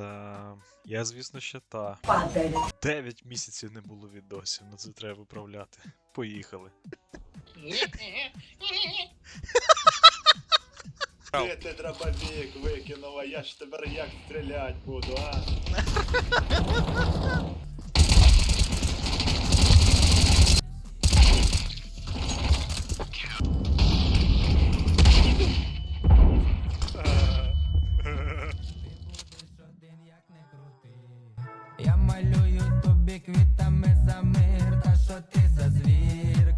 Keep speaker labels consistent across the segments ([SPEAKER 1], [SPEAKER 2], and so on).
[SPEAKER 1] Та. Я, звісно, ще та.
[SPEAKER 2] Падаль.
[SPEAKER 1] 9 місяців не було відосів, на це треба виправляти. Поїхали.
[SPEAKER 3] Де ти дробовик викинув, а я ж тепер як стрілять буду, а?
[SPEAKER 4] Я малюю тобі квітами за мир, та що ти за звір?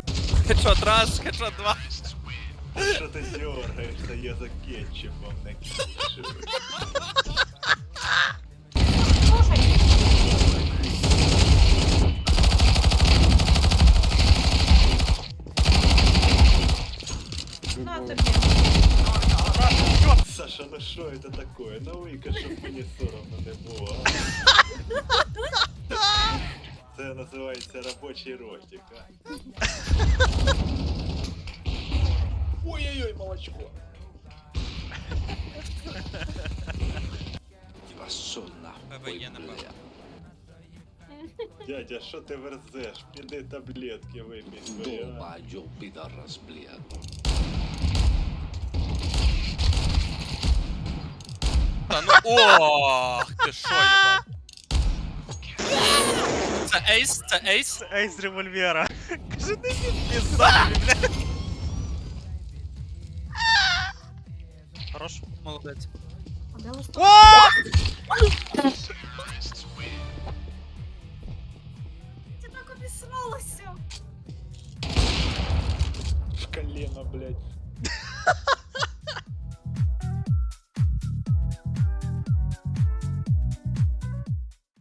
[SPEAKER 5] Хедшот раз, хедшот два.
[SPEAKER 3] Що ти дергаєшся, я за кетчупом не кішу.
[SPEAKER 2] На тобі.
[SPEAKER 3] Саша, ну що це таке? Ну вика, щоб мені соромно не було. а? Це називається робочий ротик, а? Ой-ой-ой, молочко.
[SPEAKER 5] ПВЄ, напевно.
[SPEAKER 3] Дядя, що ти верзеш? Піди таблетки випій свої, а?
[SPEAKER 6] Долбоёб, пидорас, блядь.
[SPEAKER 5] Та ну ох, ти що, єбать. Це ейс, це ейс.
[SPEAKER 1] Ейс револьвера. Кажи, ти пізда, бля.
[SPEAKER 5] Хорош, молодець.
[SPEAKER 2] А ти так
[SPEAKER 1] обісралася. В колено, блядь.